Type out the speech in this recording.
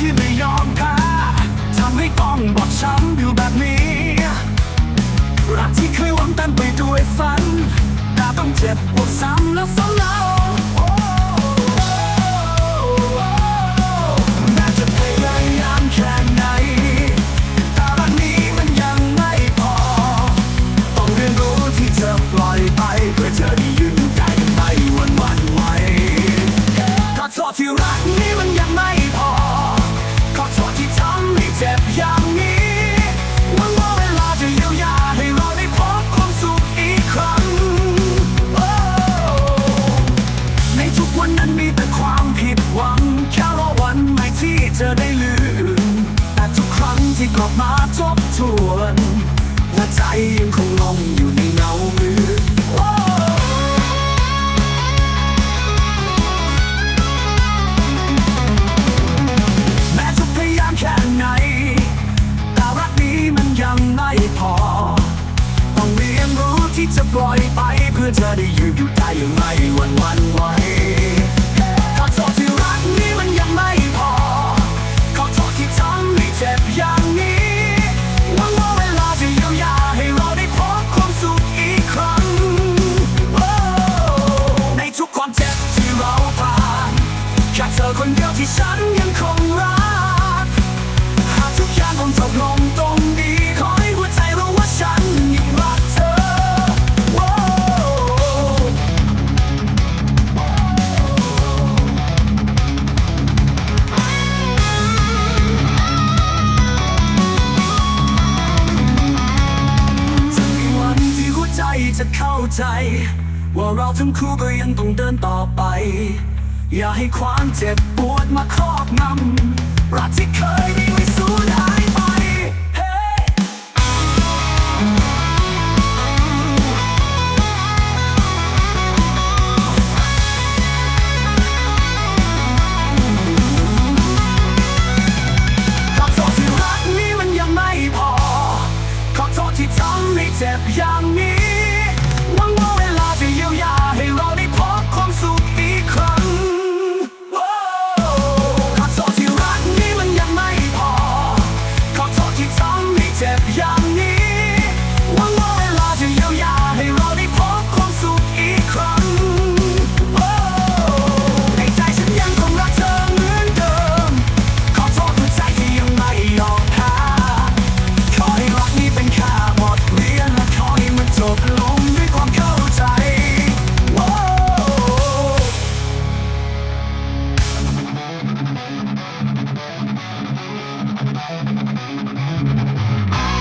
ที่ไม่ยอมแพ้ทำให้ต้องบอกช้ำอยู่แบบนี้ รักที่เคยหวังตันไปด้วย ที่รักนี้มันยังไม่ body you you tie you might one one. ใจ ว่าเราทั้งคู่ก็ยังต้องเดินต่อไป อย่าให้ความเจ็บปวดมาครอบงำรักที่เคย Thank you.